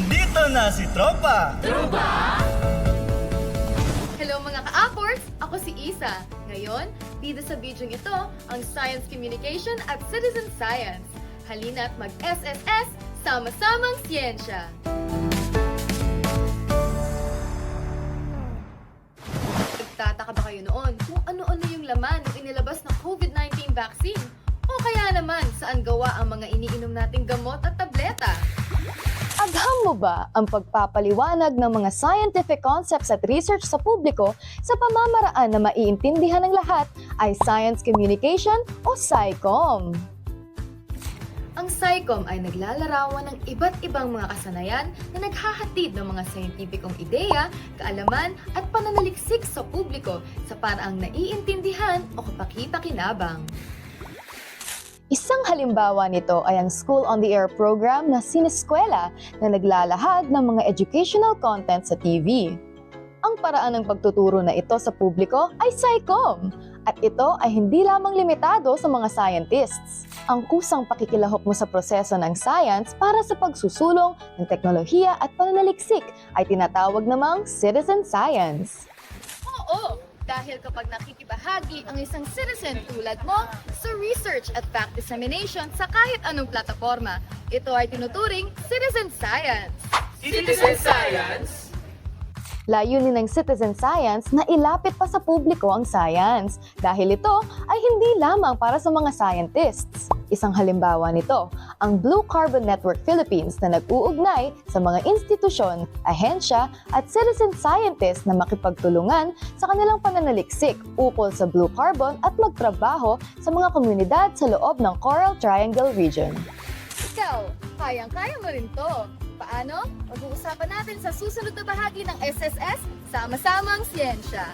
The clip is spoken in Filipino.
Nandito na si Tropa! Hello mga ka-Appers! Ako si Isa. Ngayon, dito sa video ito ang Science Communication at Citizen Science. Halina't mag-SSS, sama-samang siyensya! Nagtataka ba kayo noon kung ano-ano yung laman ng inilabas ng COVID-19 vaccine? O kaya naman saan gawa ang mga iniinom nating gamot at tableta? Agham mo ba ang pagpapaliwanag ng mga scientific concepts at research sa publiko sa pamamaraan na maiintindihan ng lahat ay science communication o SciComm? Ang SciComm ay naglalarawan ng iba't ibang mga kasanayan na naghahatid ng mga scientificong ideya, kaalaman at pananaliksik sa publiko sa paraang naiintindihan o kapaki-pakinabang. Isang halimbawa nito ay ang School on the Air program na sineskwela na naglalahad ng mga educational content sa TV. Ang paraan ng pagtuturo na ito sa publiko ay SciComm at ito ay hindi lamang limitado sa mga scientists. Ang kusang pakikilahok mo sa proseso ng science para sa pagsusulong ng teknolohiya at pananaliksik ay tinatawag namang citizen science. Oo, dahil kapag nakikibahagi ang isang citizen tulad mo sa research at fact dissemination sa kahit anong plataforma, ito ay tinuturing citizen science. Citizen Science? Layunin ng citizen science na ilapit pa sa publiko ang science dahil ito ay hindi lamang para sa mga scientists. Isang halimbawa nito, ang Blue Carbon Network Philippines na nag-uugnay sa mga institusyon, ahensya at citizen scientists na makipagtulungan sa kanilang pananaliksik ukol sa blue carbon at magtrabaho sa mga komunidad sa loob ng Coral Triangle region. Ikaw, kayang-kaya mo rin to. Paano? Pag-uusapan natin sa susunod na bahagi ng SSS, Sama-samang Siyensya.